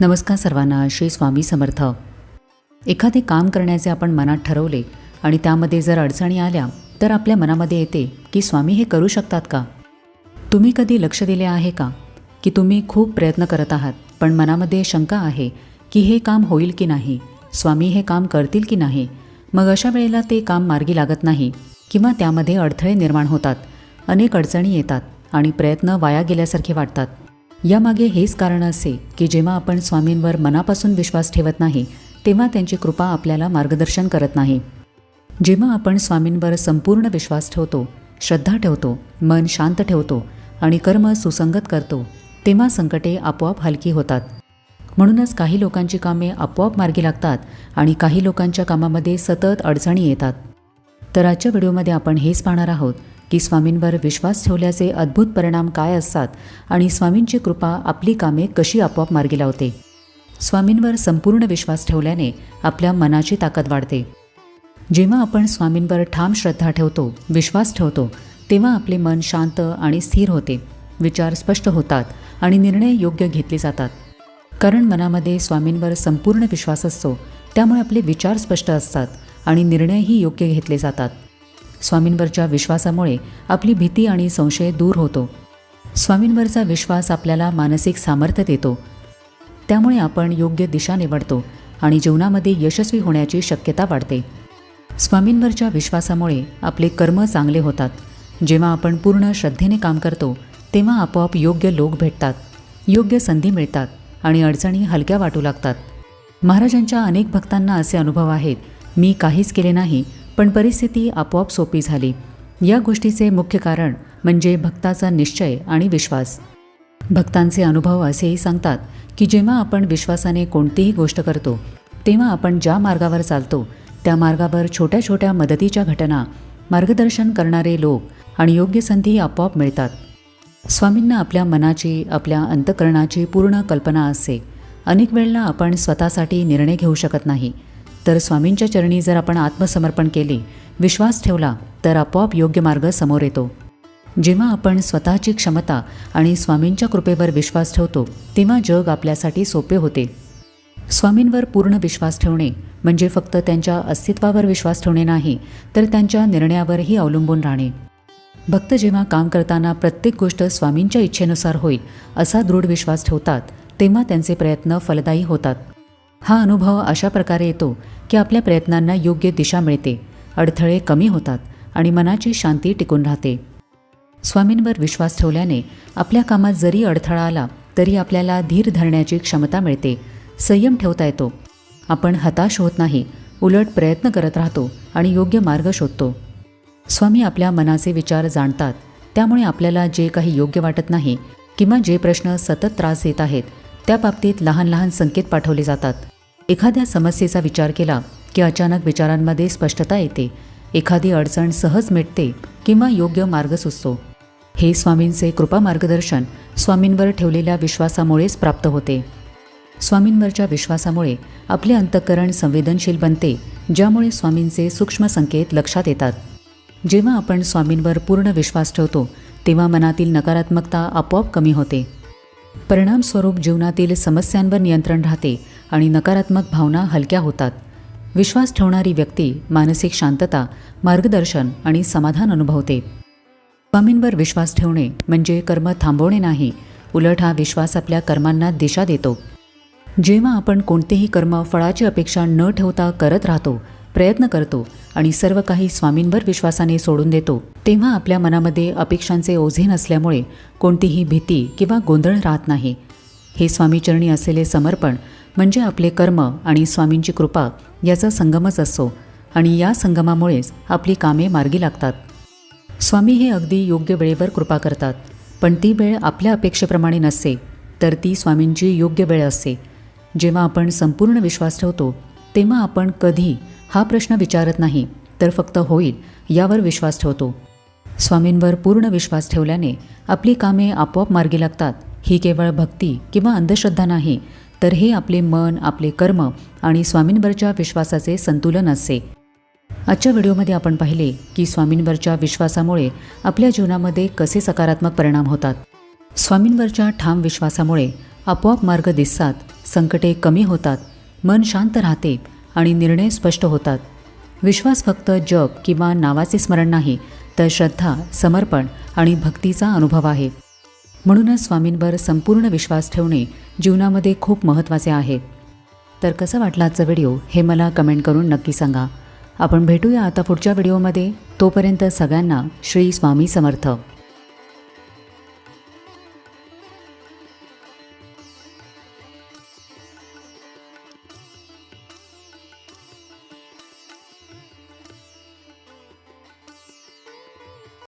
नमस्कार सर्वांना श्री स्वामी समर्थ. एखादे काम करण्याचे आपण मनात ठरवले आणि त्यामध्ये जर अडचणी आल्या तर आपल्या मनामध्ये येते की स्वामी हे करू शकतात का? तुम्ही कधी लक्ष दिले आहे का? की तुम्ही खूप प्रयत्न करत आहात पण मनामध्ये शंका आहे की हे काम होईल की नाही? स्वामी हे काम करतील की नाही? मग अशा वेळेला ते काम मार्गी लागत नाही किंवा त्यामध्ये अडथळे निर्माण होतात अनेक अडचणी येतात आणि प्रयत्न वाया गेल्यासारखे वाटतात. यामागे हेच कारण असे की जेव्हा आपण स्वामींवर मनापासून विश्वास ठेवत नाही तेव्हा त्यांची कृपा आपल्याला मार्गदर्शन करत नाही. जेव्हा आपण स्वामींवर संपूर्ण विश्वास ठेवतो श्रद्धा ठेवतो मन शांत ठेवतो आणि कर्म सुसंगत करतो तेव्हा संकटे आपोआप हलकी होतात. म्हणूनच काही लोकांची कामे आपोआप मार्गी लागतात आणि काही लोकांच्या कामामध्ये सतत अडचणी येतात. तर आजच्या व्हिडिओमध्ये आपण हेच पाहणार आहोत की स्वामींवर विश्वास ठेवल्याचे अद्भुत परिणाम काय असतात आणि स्वामींची कृपा आपली कामे कशी आपोआप मार्गी लावते? स्वामींवर संपूर्ण विश्वास ठेवल्याने आपल्या मनाची ताकद वाढते. जेव्हा आपण स्वामींवर ठाम श्रद्धा ठेवतो विश्वास ठेवतो तेव्हा आपले मन शांत आणि स्थिर होते विचार स्पष्ट होतात आणि निर्णय योग्य घेतले जातात. कारण मनामध्ये स्वामींवर संपूर्ण विश्वास असतो त्यामुळे आपले विचार स्पष्ट असतात आणि निर्णयही योग्य घेतले जातात. स्वामींवरच्या विश्वासामुळे आपली भीती आणि संशय दूर होतो. स्वामींवरचा विश्वास आपल्याला मानसिक सामर्थ्य देतो. त्यामुळे आपण योग्य दिशा निवडतो आणि जीवनामध्ये यशस्वी होण्याची शक्यता वाढते. स्वामींवरच्या विश्वासामुळे आपले कर्म चांगले होतात. जेव्हा आपण पूर्ण श्रद्धेने काम करतो तेव्हा आपोआप योग्य लोक भेटतात योग्य संधी मिळतात आणि अडचणी हलक्या वाटू लागतात. महाराजांच्या अनेक भक्तांना असे अनुभव आहेत मी काहीच केले नाही पण परिस्थिती आपोआप सोपी झाली. या गोष्टीचे मुख्य कारण म्हणजे भक्ताचा निश्चय आणि विश्वास. भक्तांचे अनुभव असेही सांगतात की जेव्हा आपण विश्वासाने कोणतीही गोष्ट करतो तेव्हा आपण ज्या मार्गावर चालतो त्या मार्गावर छोट्या छोट्या मदतीच्या घटना मार्गदर्शन करणारे लोक आणि योग्य संधी आपोआप मिळतात. स्वामींना आपल्या मनाची आपल्या अंतकरणाची पूर्ण कल्पना असते. अनेक वेळेला आपण स्वतःसाठी निर्णय घेऊ शकत नाही. तर स्वामींच्या चरणी जर आपण आत्मसमर्पण केले विश्वास ठेवला तर आपोआप योग्य मार्ग समोर येतो. जेव्हा आपण स्वतःची क्षमता आणि स्वामींच्या कृपेवर विश्वास ठेवतो तेव्हा जग आपल्यासाठी सोपे होते. स्वामींवर पूर्ण विश्वास ठेवणे म्हणजे फक्त त्यांच्या अस्तित्वावर विश्वास ठेवणे नाही तर त्यांच्या निर्णयावरही अवलंबून राहणे. भक्त जेव्हा काम करताना प्रत्येक गोष्ट स्वामींच्या इच्छेनुसार होईल असा दृढ विश्वास ठेवतात तेव्हा त्यांचे प्रयत्न फलदायी होतात. हा अनुभव अशा प्रकारे येतो की आपल्या प्रयत्नांना योग्य दिशा मिळते अडथळे कमी होतात आणि मनाची शांती टिकून राहते. स्वामींवर विश्वास ठेवल्याने आपल्या कामात जरी अडथळा आला तरी आपल्याला धीर धरण्याची क्षमता मिळते संयम ठेवता येतो. आपण हताश होत नाही उलट प्रयत्न करत राहतो आणि योग्य मार्ग शोधतो. स्वामी आपल्या मनाचे विचार जाणतात त्यामुळे आपल्याला जे काही योग्य वाटत नाही किंवा जे प्रश्न सतत त्रास देत आहेत त्या बाबतीत लहान लहान संकेत पाठवले जातात. एखाद्या समस्येचा विचार केला की अचानक विचारांमध्ये स्पष्टता येते. एखादी अडचण सहज मिटते किंवा योग्य मार्ग सुचतो. हे स्वामींचे कृपा मार्गदर्शन स्वामींवर ठेवलेल्या विश्वासामुळेच प्राप्त होते. स्वामींवरच्या विश्वासामुळे आपले अंतःकरण संवेदनशील बनते ज्यामुळे स्वामींचे सूक्ष्म संकेत लक्षात येतात. जेव्हा आपण स्वामींवर पूर्ण विश्वास ठेवतो तेव्हा मनातील नकारात्मकता आपोआप कमी होते. परिणामस्वरूप जीवनातील समस्यांवर नियंत्रण राहते आणि नकारात्मक भावना हलक्या होतात. विश्वास ठेवणारी व्यक्ती मानसिक शांतता मार्गदर्शन आणि समाधान अनुभवते. स्वामींवर विश्वास ठेवणे म्हणजे कर्म थांबवणे नाही उलट हा विश्वास आपल्या कर्मांना दिशा देतो. जेव्हा आपण कोणतेही कर्म फळाची अपेक्षा न ठेवता करत राहतो प्रयत्न करतो आणि सर्व काही स्वामींवर विश्वासाने सोडून देतो तेव्हा आपल्या मनामध्ये अपेक्षांचे ओझे नसल्यामुळे कोणतीही भीती किंवा गोंधळ राहत नाही. हे स्वामीचरणी असलेले समर्पण म्हणजे आपले कर्म आणि स्वामींची कृपा याचा संगमच असतो आणि या संगमामुळेच आपली कामे मार्गी लागतात. स्वामी हे अगदी योग्य वेळेवर कृपा करतात पण ती वेळ आपल्या अपेक्षेप्रमाणे नसते तर ती स्वामींची योग्य वेळ असते. जेव्हा आपण संपूर्ण विश्वास ठेवतो तेव्हा आपण कधी हा प्रश्न विचारत नाही तर फक्त होईल यावर विश्वास ठेवतो. स्वामींवर पूर्ण विश्वास ठेवल्याने आपली कामे आपोआप मार्गी लागतात. ही केवळ भक्ती किंवा अंधश्रद्धा नाही तर हे आपले मन आपले कर्म आणि स्वामींवरच्या विश्वासाचे संतुलन असते. आजच्या व्हिडिओमध्ये आपण पाहिले की स्वामींवरच्या विश्वासामुळे आपल्या जीवनामध्ये कसे सकारात्मक परिणाम होतात. स्वामींवरच्या ठाम विश्वासामुळे आपोआप मार्ग दिसतात संकटे कमी होतात मन शांत राहते आणि निर्णय स्पष्ट होतात. विश्वास फक्त जप किंवा नावाचे स्मरण नाही तर श्रद्धा समर्पण आणि भक्तीचा अनुभव आहे. म्हणूनच स्वामींवर संपूर्ण विश्वास ठेवणे जीवनामध्ये खूप महत्त्वाचे आहे. तर कसं वाटलं आजचा व्हिडिओ हे मला कमेंट करून नक्की सांगा. आपण भेटूया आता पुढच्या व्हिडिओमध्ये. तोपर्यंत सगळ्यांना श्री स्वामी समर्थ.